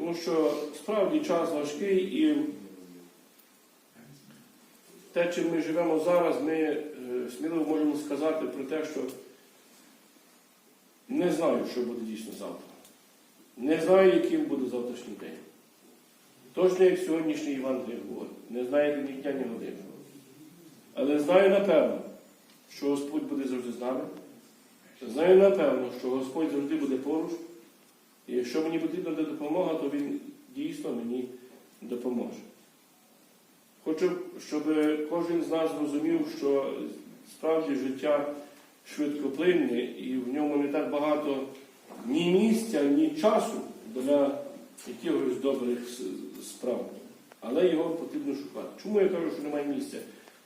Тому що справді час важкий і те, чим ми живемо зараз, ми е, сміливо можемо сказати про те, що не знаю, що буде дійсно завтра. Не знаю, яким буде завтрашній день. Точно як сьогоднішній Євангелій говорить. Не знаю ні дня, ні години. Але знаю напевно, що Господь буде завжди з нами. Знаю напевно, що Господь завжди буде поруч. І якщо мені потрібна буде допомога, то Він дійсно мені допоможе. Хочу, щоб кожен з нас зрозумів, що справді життя швидкоплинне і в ньому не так багато ні місця, ні часу для якихось добрих справ. Але його потрібно шукати. Чому я кажу, що немає місця?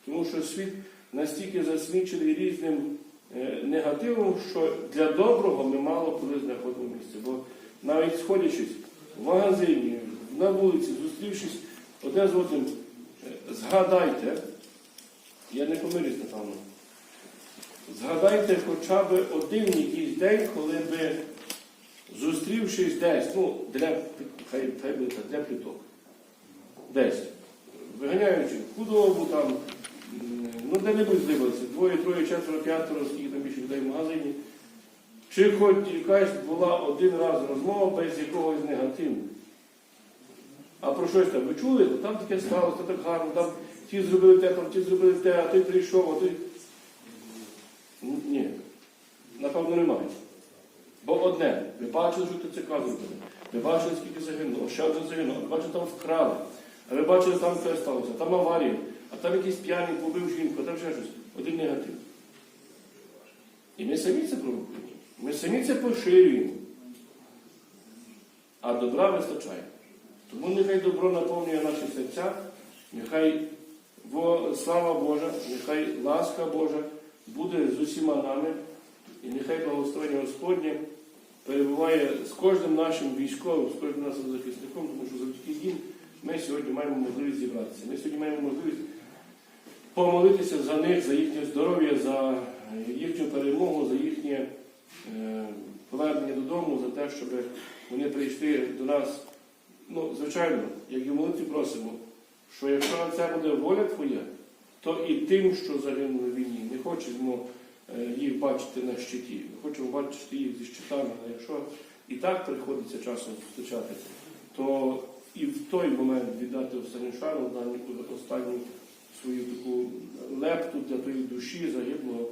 Тому що світ настільки засмічений різним е, негативом, що для доброго ми мало коли знаходимо місце. Бо навіть сходячись в магазині, на вулиці, зустрівшись одне з одним, е, згадайте, я не помилюсь, напевно, згадайте хоча б один якийсь день, коли би, зустрівшись десь, ну, для, хай, хай так, для пліток, десь, виганяючи худобу там, ну де-небудь здивилися, двоє, троє, четверо, п'ятеро, скільки там більше людей в магазині. Чи хоч якась була один раз розмова без якогось негативу. А про щось там ви чули, там таке сталося, так гарно, там ті зробили те, там ті зробили те, а той прийшов, а той. Ні. Напевно, немає. Бо одне, ви бачили, що ТЦК зробили, ви бачили, скільки загинуло, ще один загинув, ви бачили, там вкрали, а ви бачили, там це сталося, там аварія, а там якийсь п'яний побив жінку, а там ще щось. Один негатив. І ми самі це провокуємо. Ми самі це поширюємо. А добра вистачає. Тому нехай добро наповнює наші серця, нехай слава Божа, нехай ласка Божа буде з усіма нами, і нехай благословення Господнє перебуває з кожним нашим військовим, з кожним нашим захисником, тому що завдяки їм ми сьогодні маємо можливість зібратися. Ми сьогодні маємо можливість помолитися за них, за їхнє здоров'я, за їхню перемогу, за повернення додому, за те, щоб вони прийшли до нас. Ну, звичайно, як і молитві просимо, що якщо на це буде воля Твоя, то і тим, що загинули в війні, не хочемо е, їх бачити на щиті, ми хочемо бачити їх зі щитами. Але якщо і так приходиться часом зустрічати, то і в той момент віддати останню шану, дану- останню свою таку лепту для тої душі загиблого,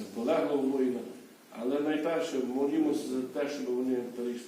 е, полеглого воїна. Але найперше молімося за те, щоб вони перейшли